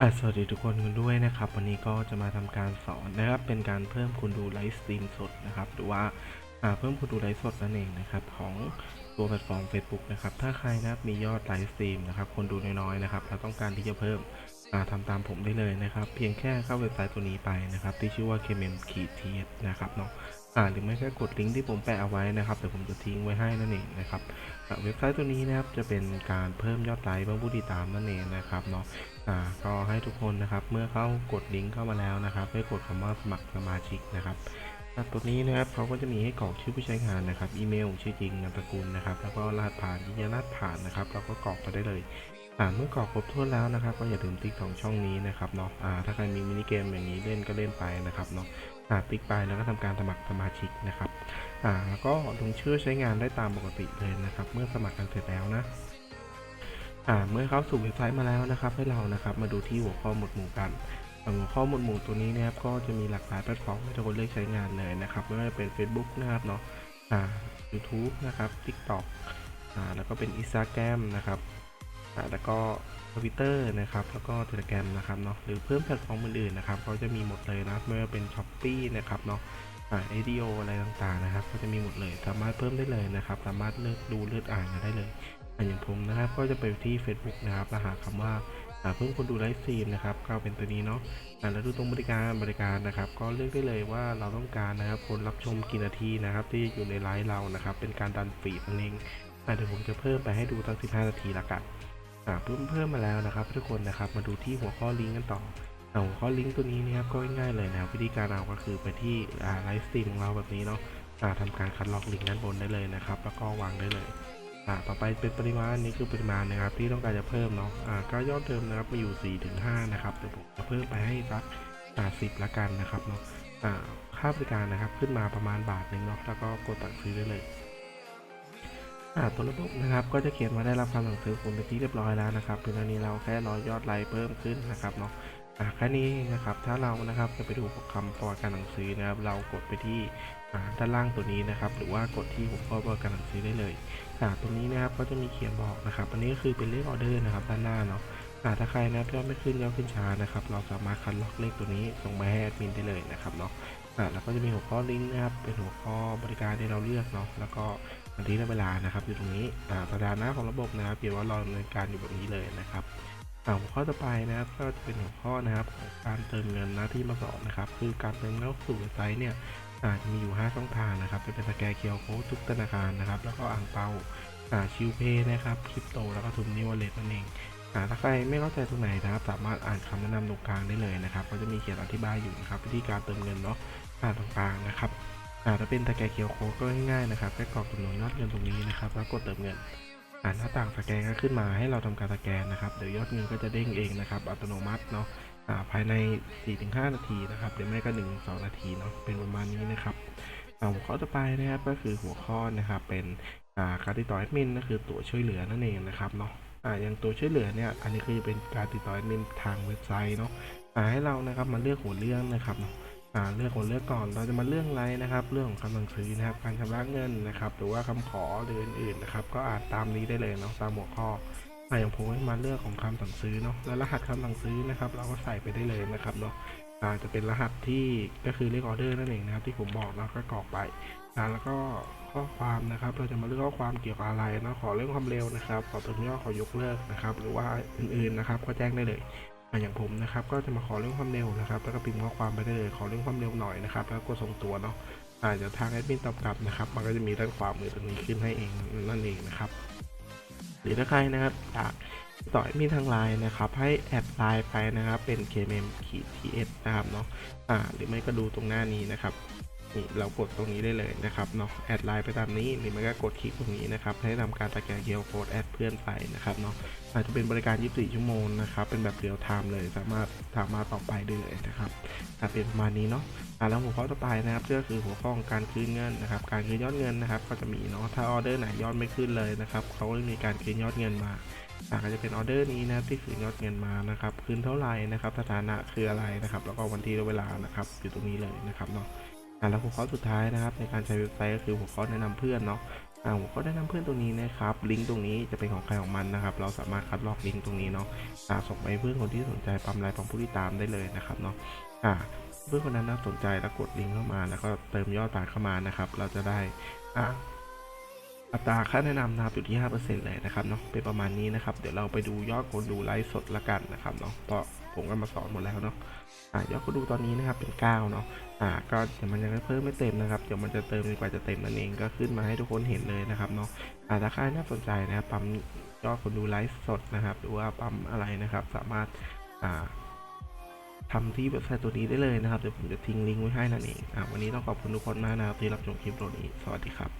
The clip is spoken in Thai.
สวัสดีทุกคนกันด้วยนะครับ วันนี้ก็จะมาทำการสอนนะครับ เป็นการเพิ่มคุณดูไลฟ์สตรีมสดนะครับ หรือว่าาเพิ่มคุณดูไลฟ์สดนั่นเองนะครับ ของตัวแพลตฟอร์ม Facebook นะครับ ถ้าใครนะมียอดไลฟ์สตรีมนะครับ คนดูน้อยๆนะครับแล้วต้องการที่จะเพิ่มอ่าทำตามผมได้เลยนะครับ เพียงแค่เข้าเว็บไซต์ตัวนี้ไปนะครับ ที่ชื่อว่า k m m k t นะครับเนาะ อ่าหรือไม่ก็กดลิงก์ที่ผมแปะเอาไว้นะครับเดี๋ยวผมจะทิ้งไว้ให้นั่นเองนะครับเว็บไซต์ตัวนี้นะครับจะเป็นการเพิ่มยอดไลค์เพิ่มผู้ติดตามนั่นเองนะครับเนาะอ่าก็ให้ทุกคนนะครับเมื่อเข้ากดลิงก์เข้ามาแล้วนะครับให้กดคำว่าสมัครสมาชิกนะครับตัวนี้นะครับเขาก็จะมีให้กรอกชื่อผู้ใช้งานนะครับอีเมลชื่อจริงนามสกุลนะครับแล้วก็รหัสผ่านยืนยันรหัสผ่านนะครับเราก็กรอกไปได้เลย เมื่อกรอกครบถ้วนแล้วนะครับ ก็อย่าลืมติ๊กสองช่องนี้นะครับเนาะอ่าถ้าใครมีมินิเกมอย่างนี้เล่นก็เล่นไปนะครับเนาะติ๊กไปแล้วก็ทำการสมัครสมาชิกนะครับอ่าแล้วก็ลงชื่อใช้งานได้ตามปกติเลยนะครับ เมื่อสมัครกันเสร็จแล้วนะอ่าเมื่อเข้าสู่เว็บไซต์มาแล้วนะครับ ให้เรานะครับมาดูที่หัวข้อหมวดหมู่กันหัวข้อหมวดหมู่ตัวนี้นะครับก็จะมีหลากหลายแพลตฟอร์มให้ทุกคนเลือกใช้งานเลยนะครับไม่ว่าจะเป็น Facebook นะครับเนาะอ่า YouTube นะครับ TikTok อ่าแล้วก็เป็น Instagram นะครับ แล้วก็ Twitter นะครับ แล้วก็ Telegram นะครับเนาะ หรือเพิ่มแพลตฟอร์มอื่นๆนะครับเขาจะมีหมดเลยนะ ไม่ว่าเป็น Shopee นะครับเนาะอ่า ADO อะไรต่างๆนะครับ ก็จะมีหมดเลย สามารถเพิ่มได้เลยนะครับ สามารถเลือกดูเลือกอ่านกันได้เลยอะอย่างผมนะครับ ก็จะไปที่ Facebook นะครับแล้วหาคำว่าอ่าเพิ่มคนดูไลฟ์สตรีมนะครับ ก็เป็นตัวนี้เนาะอ่าแล้วดูตรงบริการบริการนะครับ ก็เลือกได้เลยว่าเราต้องการนะครับ คนรับชมกี่นาทีนะครับ ที่อยู่ในไลฟ์เรานะครับ เป็นการดันฟีดนั่นเองอ่เดี๋ยวผมจะเพิ่มไปให้ดูตั้ง15 นาทีละกันาเพิ่มเพิ่มมาแล้วนะครับ ทุกคนนะครับมาดูที่หัวข้อลิงก์กันต่ออ่หัวข้อลิงก์ตัวนี้นะครับก็ง่ายๆเลยนะครับวิธีการเอาก็คือไปที่ไลฟ์สตรีมของเราแบบนี้เนาะอ่าทำการคัดลอกลิงก์ด้านบนได้เลยนะครับ แล้วก็วางได้เลยอ่าต่อไปเป็นปริมาณนี้คือปริมาณนะครับที่ต้องการจะเพิ่มเนาะอ่าก็ยอดเดิมนะครับมาอยู่4ถึง5นะครับเดี๋ยวผมจะเพิ่มไปให้สักอ่า10ละกันนะครับเนาะอ่าค่าบริการนะครับขึ้นมาประมาณบาทหนึ่งเนาะแล้วก็กดตัดซื้อได้เลย ตัวระบบนะครับก็จะเขียนมาได้รับคำสั่งซื้อคุณเป็นที่เรียบร้อยแล้วนะครับเป็นอันนี้เราแค่รอยอดไลค์เพิ่มขึ้นนะครับเนาะอ่าแค่นี้นะครับถ้าเรานะครับจะไปดูคำประวัติการหนังสือนะครับ เรากดไปที่ด้านล่างตัวนี้นะครับ หรือว่ากดที่หัวข้อประวัติการหนังสือได้เลยอ่าตรงนี้นะครับก็จะมีเขียนบอกนะครับ อันนี้ก็คือเป็นเลขออเดอร์นะครับด้านหน้าเนาะอ่าถ้าใครนะยอดไม่ขึ้นยอดขึ้นช้านะครับ เราสามารถคัดล็อกเลขตัวนี้ส่งไปให้แอดมินได้เลยนะครับเนาะอ่าแล้วก็จะมีหัวข้อลิงก์นะครับเป็นหัวข้อบริการที่เราเลือกเนาะแล้วก็ วันที่และเวลานะครับ อยู่ตรงนี้อ่าสถานะของระบบนะครับเขียนว่ารอดำเนินการอยู่แบบนี้เลยนะครับหัวข้อต่อไปนะครับก็จะเป็นหัวข้อนะครับของการเติมเงินหน้าที่มาสอนนะครับ คือการเติมเงินเข้าสู่เว็บไซต์เนี่ยอาจจะมีอยู่ 5 ช่องทางนะครับจะเป็นสแกนเคียวโค้ดทุกธนาคารนะครับ แล้วก็อ่างเปาอ่าชิวเพย์นะครับคริปโตแล้วก็ทุนนิวเลตนั่นเองอ่าถ้าใครไม่เข้าใจตรงไหนนะครับ สามารถอ่านคำแนะนำตรงกลางได้เลยนะครับ ก็จะมีเขียนอธิบายอยู่นะครับวิธีการเติมเงินเนาะอ่านตรงกลางนะครับ อ่าถ้าเป็นสแกนเคียวโค้ดก็ง่ายๆนะครับแค่กรอกจำนวนยอดเงินตรงนี้นะครับแล้วกดเติมเงินอ่านหน้าต่างสแกนก็ขึ้นมาให้เราทำการสแกนนะครับเดี๋ยวยอดเงินก็จะเด้งเองนะครับอัตโนมัติเนาะอ่าภายใน 4-5 นาทีนะครับหรือไม่ก็ 1-2 นาทีเนาะเป็นประมาณนี้นะครับหัวข้อต่อไปนะครับก็คือหัวข้อนะครับเป็นการติดต่อแอดมินก็คือตัวช่วยเหลือนั่นเองนะครับเนาะอ่าอย่างตัวช่วยเหลือเนี่ยอันนี้คือเป็นการติดต่อแอดมินทางเว็บไซต์เนาะอ่าให้เรานะครับมาเลือกหัวเรื่องนะครับเนาะ อ่าเลือกหัวเรื่องก่อนเราจะมาเรื่องอะไรนะครับ เรื่องของคำสั่งซื้อนะครับ การชำระเงินนะครับ หรือว่าคำขอหรืออื่นๆนะครับ ก็อ่านตามนี้ได้เลยเนาะตามหัวข้ออะอย่างผมให้มาเลือกของคำสั่งซื้อเนาะแล้วรหัสคำสั่งซื้อนะครับ เราก็ใส่ไปได้เลยนะครับเนาะอ่าจะเป็นรหัสที่ก็คือเลขออเดอร์นั่นเองนะครับ ที่ผมบอกแล้วก็กรอกไปอ่าแล้วก็ข้อความนะครับ เราจะมาเลือกข้อความเกี่ยวกับอะไรเนาะขอเรื่องความเร็วนะครับ ขอตัวย่อขอยกเลิกนะครับ หรือว่าอื่นๆนะครับ ก็แจ้งได้เลย อย่างผมนะครับก็จะมาขอเรื่องความเร็วนะครับแล้วก็พิมพ์ข้อความไปได้เลยขอเรื่องความเร็วหน่อยนะครับแล้วก็ส่งตัวเนาะอ่าเดี๋ยวทางแอดมินตอบกลับนะครับ มันก็จะมีด้านขวามือตรงนี้ขึ้นให้เองนั่นเองนะครับหรือถ้าใครนะครับอยากต่อมีทางไลน์นะครับให้แอดไลน์ไปนะครับเป็น kmm ขีด ts นะครับเนาะอ่าหรือไม่ก็ดูตรงหน้านี้นะครับ เรากดตรงนี้ได้เลยนะครับเนาะแอดไลน์ไปตามนี้หรือไม่ก็กดคลิกตรงนี้นะครับให้ทำการสแกนเคียวโค้ดแอดเพื่อนไปนะครับเนาะอาจจะเป็นบริการ 24 ชั่วโมงนะครับเป็นแบบเรียลไทม์เลยสามารถสามารถต่อไปได้เลยนะครับอะเป็นประมาณนี้เนาะอ่าแล้วหัวข้อต่อไปนะครับก็คือหัวข้อของการคืนเงินนะครับการคืนยอดเงินนะครับ ก็จะมีเนาะถ้าออเดอร์ไหนยอดไม่ขึ้นเลยนะครับเขาก็จะมีการคืนยอดเงินมาอาก็จะเป็นออเดอร์นี้นะครับที่คืนยอดเงินมานะครับคืนเท่าไหร่นะครับสถานะคืออะไรนะครับ แล้วก็วันที่และเวลานะครับอยู่ตรงนี้เลยนะครับเนาะ อ่าแล้วหัวข้อสุดท้ายนะครับ ในการใช้เว็บไซต์ก็คือหัวข้อแนะนำเพื่อนเนาะอ่าผมก็ได้นะนำเพื่อนตรงนี้นะครับ ลิงก์ตรงนี้จะเป็นของใครของมันนะครับ เราสามารถคัดลอกลิงก์ตรงนี้เนาะอ่าส่งไปเพื่อนคนที่สนใจปั๊มไลน์ปั๊มผู้ติดตามได้เลยนะครับเนาะอ่าเพื่อนคนนั้นน่าสนใจแล้วกดลิงก์เข้ามา แล้วก็เติมยอดบาทเข้ามานะครับ เราจะได้อ่าอัตราค่าแนะนำนะครับอยู่ที่5%เลยนะครับเนาะเป็นประมาณนี้นะครับ เดี๋ยวเราไปดูยอดคนดูไลฟ์สดละกันนะครับเนาะเพราะ ผมก็มาสอนหมดแล้วเนาะอ่ายอดคนดูตอนนี้นะครับเป็น 9 เนาะอ่าก็เดี๋ยวมันยังเพิ่มไม่เต็มนะครับเดี๋ยวมันจะเติมจนกว่าจะเต็มนั่นเองก็ขึ้นมาให้ทุกคนเห็นเลยนะครับเนาะอ่าถ้าใครน่าสนใจนะครับปั๊มยอดคนดูไลฟ์สดนะครับหรือว่าปั๊มอะไรนะครับ สามารถอ่าทำที่เว็บไซต์ตัวนี้ได้เลยนะครับเดี๋ยวผมจะทิ้งลิงก์ไว้ให้นั่นเองอ่าวันนี้ต้องขอบคุณทุกคนมากนะครับที่รับชมคลิปตัวนี้ สวัสดีครับ